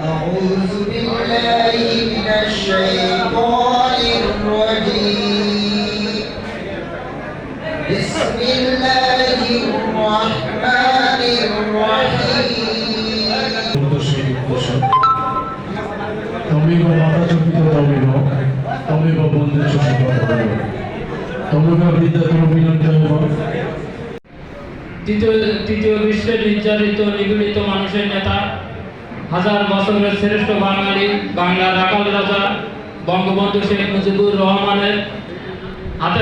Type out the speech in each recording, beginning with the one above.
أعوذ بالله من الشيطان الرجيم بسم الله الرحمن الرحيم তমেব মাতাচকিত তমেব তমেব বন্ধুচ সুখম তমেব বিদ্যাতর বিনন্তমেব তৃতীয় তৃতীয় বিশ্বে নির্যাতিত নিপীড়িত মানুষের নেতা হাজার বছরের শ্রেষ্ঠ বাঙালি বাংলার রাখাল রাজা বঙ্গবন্ধু শেখ মুজিবুর রহমানের হাতে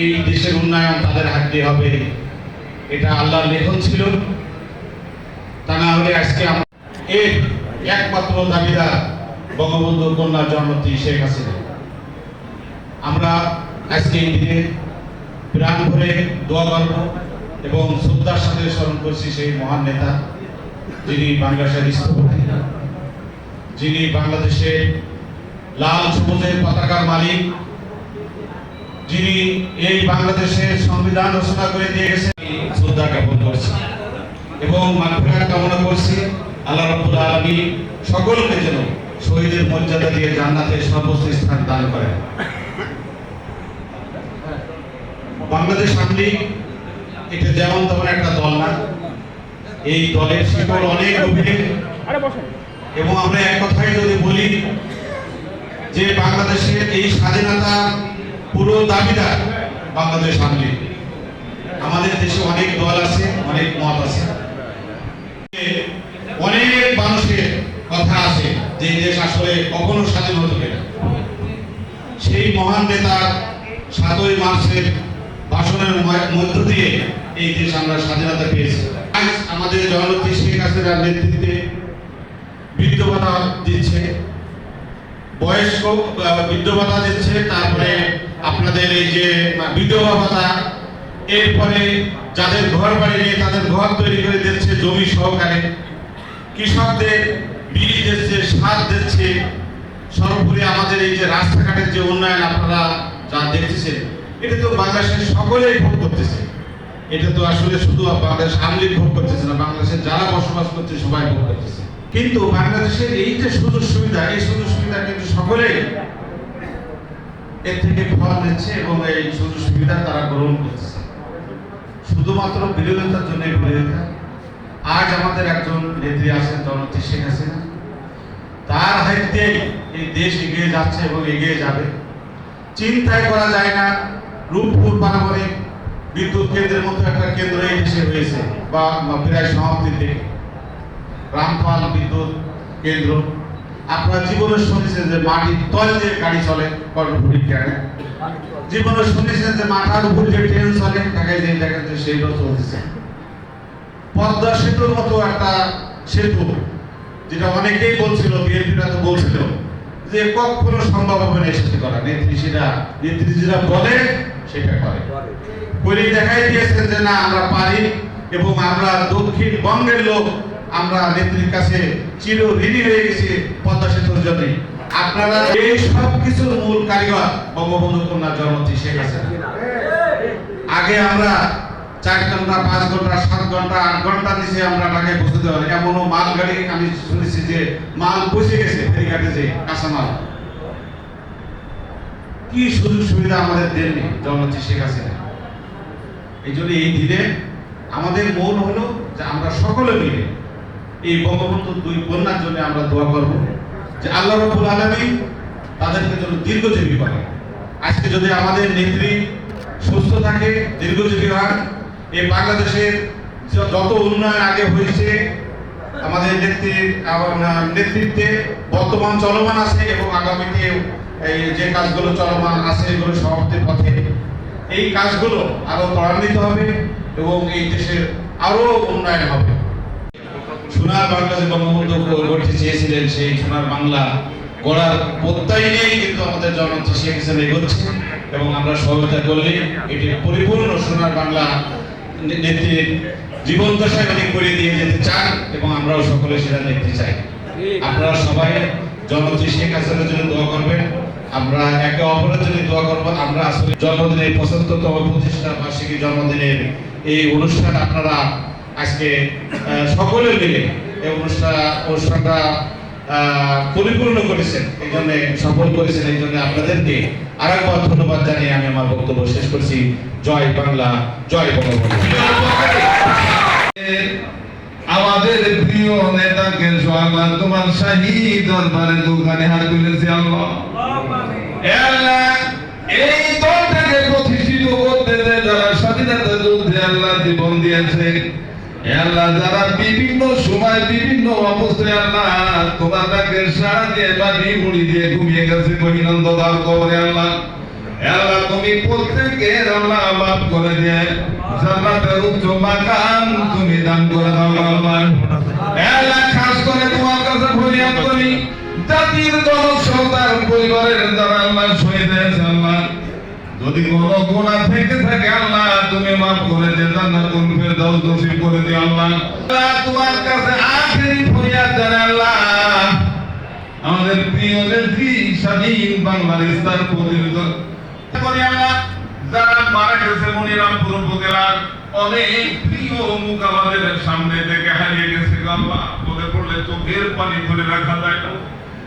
এই দেশের উন্নয়ন তাদের হাত দিয়ে হবে। এটা আল্লাহর লেখন ছিল। তা না হলে আজকে এর একমাত্র দাবিদার বঙ্গবন্ধু কন্যা জন্মতি শেখ হাসিনা। আমরা আজকে এই দিনে প্রাণ ভরে দোয়া করব এবং শ্রদ্ধার সাথে স্মরণ করছি সেই মহান নেতা, যিনি বাংলাদেশের স্থপতি, যিনি বাংলাদেশের লাল সবুজের পতাকার মালিক যিনি এই বাংলাদেশের সংবিধান রচনা করে দিয়ে গেছেন শ্রদ্ধা জ্ঞাপন করছি এবং মাগফিরাত কামনা করছি। আল্লাহ রাব্বুল আলামিন সকলকে যেন শহীদের মর্যাদা দিয়ে জান্নাতে সর্বোচ্চ স্থান দান করেন। বাংলাদেশ আওয়ামী এটা যেমন তেমন একটা দল না। এই দলের শিকড় অনেক গভীরে। এবং আমরা এক কথাই যদি বলি যে বাংলাদেশের এই স্বাধীনতা পুরো দাবিদার বাংলাদেশ আওয়ামী আমাদের দেশে অনেক দল আছে, অনেক মত আছে। অনেক মানুষের কথা আছে যে দেশ আসলে কখনো স্বাধীন হতে পারে। সেই মহান নেতার সাতই মার্চের ভাষণের মধ্য দিয়ে এই দেশ আমরা স্বাধীনতা পেয়েছি। আজ আমাদের জননেত্রী শেখ হাসিনার নেতৃত্বে বৃদ্ধ ভাতা দিচ্ছে, বয়স্ক ভাতা দিচ্ছে, তারপরে আপনাদের এই যে বিধবা ভাতা এরপরে যাদের ঘর বাড়ি নেই, তাদের ঘর তৈরি করে দিচ্ছে জমি সহকারে। কৃষকদের বিড়ি দিচ্ছে, সার দিচ্ছে। সর্বোপরি আমাদের এই যে রাস্তাঘাটের যে উন্নয়ন, আপনারা যা দেখতেছেন, এটা তো বাংলাদেশের সকলেই ভোগ করতেছে। এটা তো আসলে শুধু বাংলাদেশ আওয়ামী লীগ ভোগ করতেছে না, বাংলাদেশের যারা বসবাস করছে, সবাই ভোগ করতেছে। কিন্তু বাংলাদেশের এই যে সুযোগ সুবিধা এই সুযোগ সুবিধা কিন্তু সকলেই এর থেকে ফল নিচ্ছে এবং এই সুযোগ সুবিধা তারা গ্রহণ করতেছে শুধুমাত্র বিরোধিতার জন্য বিরোধিতা। আজ আমাদের একজন নেত্রী আছেন, জননেত্রী শেখ হাসিনা। তার হাত এই দেশ এগিয়ে যাচ্ছে এবং এগিয়ে যাবে। চিন্তাই করা যায় না, রূপপুর পারমাণবিক বিদ্যুৎ কেন্দ্রের মতো একটা কেন্দ্র এই দেশে হয়েছে বা প্রায় সমাপ্তির দিকে রামপাল বিদ্যুৎ কেন্দ্র। আপনারা জীবনে শুনেছেন যে মাটির তল দিয়ে গাড়ি চলে কর্ণফুলি জীবনে শুনেছেন যে মাথার উপর যে ট্রেন চলে ঢাকায় যে দেখেন যে সেইটাও চলতেছে। পদ্মা সেতুর মতো একটা সেতু, যেটা অনেকেই বলছিল বিএনপিটা তো বলছিল, যে কখনো সম্ভব হবে না সেতু করা। নেত্রী সেটা বলে, সেটা করে। করে দেখাই দিয়েছেন যে না, আমরা পারি এবং আমরা দক্ষিণবঙ্গের লোক আমরা নেত্রীর কাছে চির ঋণী হয়ে গেছি পদ্মা সেতুর জন্য। আপনারা এই সব কিছুর মূল কারিগর বঙ্গবন্ধু কন্যা জন্মতি শেখ হাসিনা। আগে আমরা চার ঘণ্টা, পাঁচ ঘণ্টা, সাত ঘণ্টা, আট ঘণ্টা আমরা পারি এমনও মাল গাড়ি আমি শুনেছি যে মাল পৌঁছে গেছে ফেরিঘাটে যে কাঁচা মাল কি সুযোগ সুবিধা আমাদের দেননি জননেত্রী শেখ হাসিনা। এই জন্য এই দিনে আমাদের মন হলো যে আমরা সকলে মিলে এই বঙ্গবন্ধুর দুই কন্যার জন্য আমরা দোয়া করব যে আল্লাহ রব্বুল আলামিন তাদেরকে যেন দীর্ঘজীবী করে আজকে যদি আমাদের নেত্রী সুস্থ থাকে, দীর্ঘজীবী হয় এই বাংলাদেশের যত উন্নয়ন আগে হয়েছে, আমাদের নেত্রীর নেতৃত্বে বর্তমান চলমান আছে এবং আগামীতে এই যে কাজগুলো চলমান আছে, এগুলো সমাপ্তির পথে। এই কাজগুলো আরও ত্বরান্বিত হবে এবং এই দেশের আরও উন্নয়ন হবে। সোনার বাংলা যে বঙ্গবন্ধু গড়তে চেয়েছিলেন সেই সোনার বাংলা গড়ার প্রত্যয় নিয়েই কিন্তু আমাদের জননেত্রী শেখ হাসিনা এগোচ্ছে। এবং আমরা সহায়তা করলে এটি পরিপূর্ণ সোনার বাংলা নেত্রীর জীবন দশায় উনি করে দিয়ে যেতে চান এবং আমরাও সকলে সেটা দেখতে চাই। আপনারা সবাই জননেত্রী শেখ হাসিনার জন্য দোয়া করবেন। আমরা একে অপরের জন্য দোয়া করব। আমরা আসলে জন্মদিনের পঁচাত্তরতম প্রতিষ্ঠা বার্ষিকী জন্মদিনের এই অনুষ্ঠান আপনারা আজকে সকলে মিলে এই অনুষ্ঠান অনুষ্ঠানটা পরিপূর্ণ করেছেন। এই জন্য সফল করেছেন, এই জন্য আপনাদেরকে আরেকবার ধন্যবাদ জানিয়ে আমি আমার বক্তব্য শেষ করছি। জয় বাংলা, জয় বঙ্গবন্ধু। আমাদের প্রিয় নেতাকে সোয়াল্লাহ তোমার শাহী দরবারে দোকানে হাত তুলেছে আল্লাহ। এই দলটাকে প্রতিষ্ঠিত করতে যারা স্বাধীনতা যুদ্ধে আল্লাহ জীবন দিয়েছে আল্লাহ, যারা বিভিন্ন সময় বিভিন্ন অবস্থায় আল্লাহ তোমার তাকে সারা দিয়ে বাড়ি মুড়ি দিয়ে ঘুমিয়ে গেছে মহিনন্দ দার কবরে আল্লাহ। আল্লাহ, তুমি প্রত্যেকের আল্লাহ মাফ করে দিয়ে জান্নাতের উচ্চ মাকাম তুমি দান করে দাও, আল্লাহ। আল্লাহ, খাস করে তোমার কাছে ফরিয়াদ করি। জাতির জনসন্তান পরিবারের যারা আল্লাহ শহীদ হয়েছে যদি কোনো গুনাহ থেকে থাকে, আল্লাহ, তুমি মাফ করে দে, জান্নাতুল ফেরদাউস নসিব করে দিও আল্লাহ। তোমার কাছে আখেরি ফরিয়াদ জানাই আল্লাহ। আমাদের প্রিয় নেত্রী স্বাধীন বাংলাদেশ তার প্রতিনিধিত্ব করি আল্লাহ, যারা মারা গেছে মনিরামপুর উপজেলার, অনেক প্রিয় মুখ আমাদের সামনে থেকে হারিয়ে গেছে আল্লাহ। বলে পড়লে চোখের পানি ধরে রাখা যায়। না